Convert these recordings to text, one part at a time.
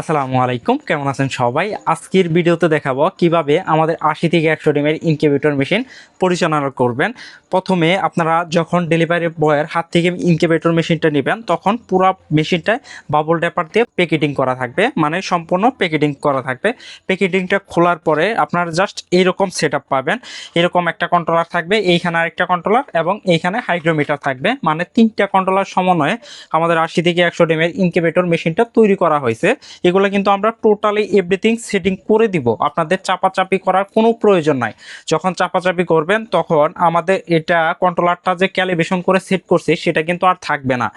আসসালামু আলাইকুম, কেমন আছেন সবাই? আজকের ভিডিওতে দেখাবো কীভাবে আমাদের আশি থেকে একশো ডিমের ইনকিউবেটর মেশিন পরিচালনা করবেন। প্রথমে আপনারা যখন ডেলিভারি বয়ের হাত থেকে ইনকিউবেটর মেশিনটা নেবেন, তখন পুরো মেশিনটায় বাবল ড্যাপার দিয়ে প্যাকেটিং করা থাকবে মানে সম্পূর্ণ প্যাকেটিং করা থাকবে। প্যাকেটিংটা খোলার পরে আপনারা জাস্ট এইরকম সেট পাবেন। এরকম একটা কন্ট্রোলার থাকবে, এইখানে আরেকটা কন্ট্রোলার এবং এইখানে হাইগ্রোমিটার থাকবে মানে তিনটা কন্ট্রোলার সমন্বয়ে আমাদের আশি থেকে একশো ডিমের ইনকিউবেটর মেশিনটা তৈরি করা হয়েছে। এগুলো কিন্তু আমরা টোটালি এভরিথিং সেটিং করে দিব। আপনাদের চাপাচাপি করার কোনো প্রয়োজন নাই। যখন চাপাচাপি করবেন, তখন আমাদের এটা কন্ট্রোলারটা যে ক্যালিব্রেশন করে সেট করছে, সেটা কিন্তু আর থাকবে না।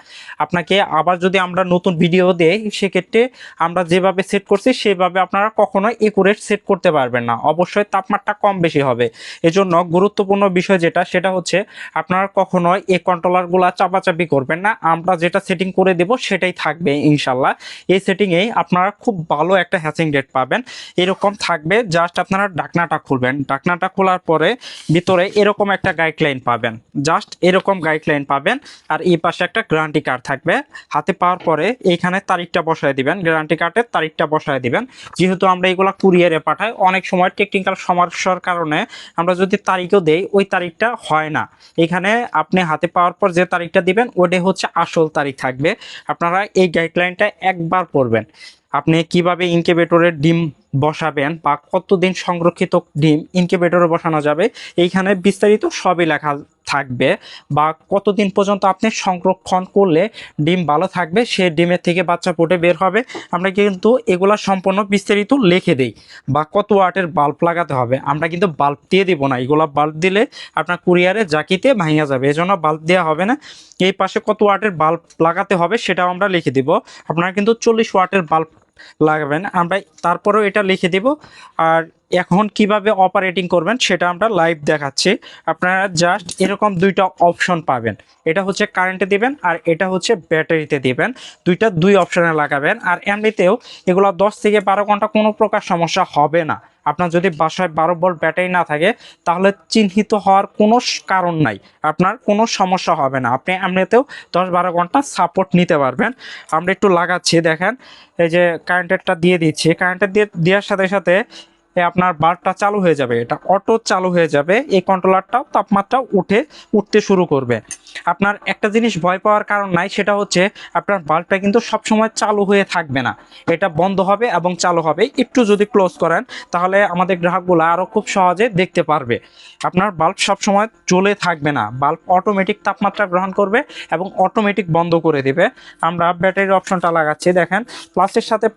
আপনাকে আবার যদি আমরা নতুন ভিডিও দেই, সেক্ষেত্রে আমরা যেভাবে সেট করছি, সেভাবে আপনারা কখনোই একুরেট সেট করতে পারবেন না। অবশ্যই তাপমাত্রা কম বেশি হবে। এজন্য গুরুত্বপূর্ণ বিষয় যেটা, সেটা হচ্ছে আপনারা কখনোই এই কন্ট্রোলারগুলো চাপাচাপি করবেন না। আমরা যেটা সেটিং করে দেব, সেটাই থাকবে ইনশাল্লাহ এই সেটিংয়েই আপনারা খুব ভালো একটা হ্যাচিং রেট পাবেন। এরকম থাকবে জাস্ট আপনারা ডাকনাটা খুলবেন। ডাকনাটা খোলার পরে ভিতরে এরকম একটা গাইডলাইন পাবেন। জাস্ট এরকম গাইডলাইন পাবেন আর এই পাশে একটা গ্যারান্টি কার্ড থাকবে। হাতে পাওয়ার পরে এইখানে তারিখটা বসায় দিবেন। গ্যারান্টি কার্ডের তারিখটা বসায় দিবেন। যেহেতু আমরা এগুলো কুরিয়ারে পাঠাই, অনেক সময় টেকনিক্যাল সমস্যার কারণে আমরা যদি তারিখও দেই, ওই তারিখটা হয় না। এখানে আপনি হাতে পাওয়ার পর যে তারিখটা দিবেন ওটাই হচ্ছে আসল তারিখ থাকবে। আপনারা এই গাইডলাইনটা একবার পড়বেন। আপনি কীভাবে ইনকিউবেটরের ডিম বসাবেন বা কতদিন সংরক্ষিত ডিম ইনকিউবেটরে বসানো যাবে, এইখানে বিস্তারিত সবই লেখা থাকবে বা কতদিন পর্যন্ত আপনি সংরক্ষণ করলে ডিম ভালো থাকবে, সে ডিমের থেকে বাচ্চা ফুটে বের হবে, আমরা কিন্তু এগুলা সম্পূর্ণ বিস্তারিত লিখে দিই বা কত ওয়াটের বাল্ব লাগাতে হবে, আমরা কিন্তু বাল্ব দিয়ে দিব না, এগুলো বাল্ব দিলে আপনার কুরিয়ারে জাকিতে ভাঙা যাবে, এজন্য বাল্ব দেওয়া হবে না, এই পাশে কত ওয়াটের বাল্ব লাগাতে হবে সেটাও আমরা লিখে দিব, আপনারা কিন্তু চল্লিশ ওয়াটের বাল্ব লাগাবেন। আমরা তারপরেও এটা লিখে দিব। আর এখন কীভাবে অপারেটিং করবেন সেটা আমরা লাইভ দেখাচ্ছি। আপনারা জাস্ট এরকম দুইটা অপশন পাবেন। এটা হচ্ছে কারেন্টে দিবেন আর এটা হচ্ছে ব্যাটারিতে দিবেন। দুইটা দুই অপশনে লাগাবেন। আর এমনিতেও এগুলো দশ থেকে বারো ঘণ্টা কোনো প্রকার সমস্যা হবে না। আপনার যদি বাসায় বারো বল ব্যাটারি না থাকে, তাহলে চিহ্নিত হওয়ার কোনো কারণ নাই। আপনার কোনো সমস্যা হবে না। আপনি এমনিতেও দশ বারো ঘণ্টা সাপোর্ট নিতে পারবেন। আমরা একটু লাগাচ্ছি, দেখেন। এই যে কারেন্টেরটা দিয়ে দিচ্ছি। কারেন্টের দিয়ে দেওয়ার সাথে সাথে আপনার বাল্বটা চালু হয়ে যাবে। এটা অটো চালু হয়ে যাবে। এই কন্ট্রোলারটাও তাপমাত্রা উঠে, উঠতে শুরু করবে। আপনার একটা জিনিস ভয় পাওয়ার কারণ নাই, সেটা হচ্ছে আপনার বাল্বটা কিন্তু সবসময় চালু হয়ে থাকবে না। এটা বন্ধ হবে এবং চালু হবে। একটু যদি ক্লোজ করেন, তাহলে আমাদের গ্রাহকগুলো আরও খুব সহজে দেখতে পারবে। আপনার বাল্ব সবসময় জ্বলে থাকবে না। বাল্ব অটোমেটিক তাপমাত্রা গ্রহণ করবে এবং অটোমেটিক বন্ধ করে দেবে। আমরা ব্যাটারির অপশনটা লাগাচ্ছি। দেখেন প্লাসের সাথে